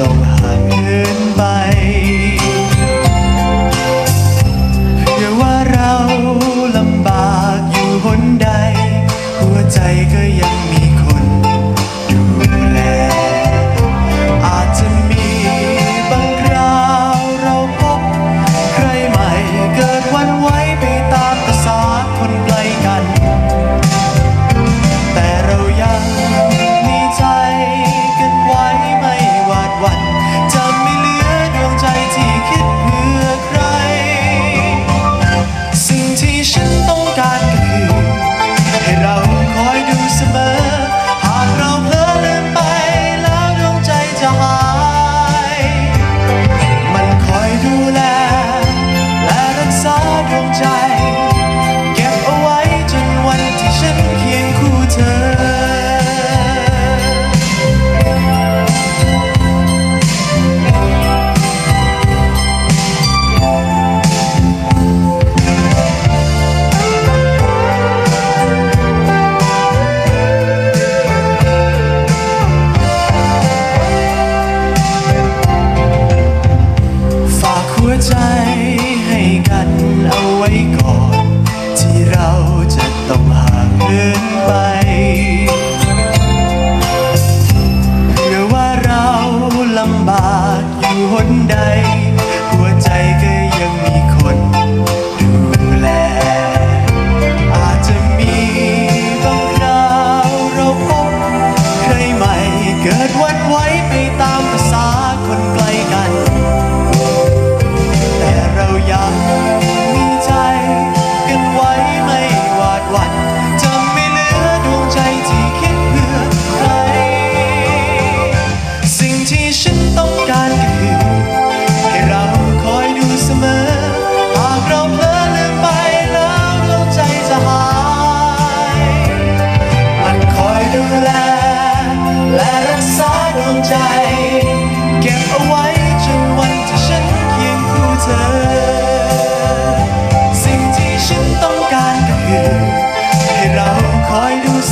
ต้องหายเกินไป เพื่อว่าเราลำบากอยู่หนใด หัวใจก็ยัง กันเอาไว้ก่อน ที่เราจะต้องห่างเกินไปเพื่อว่าเราลำบากอยู่หนใดหัวใจ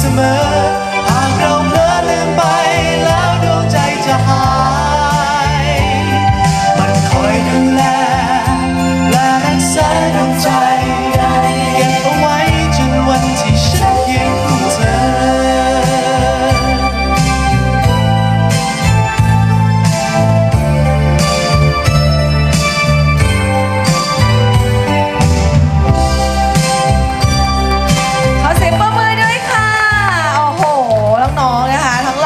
in my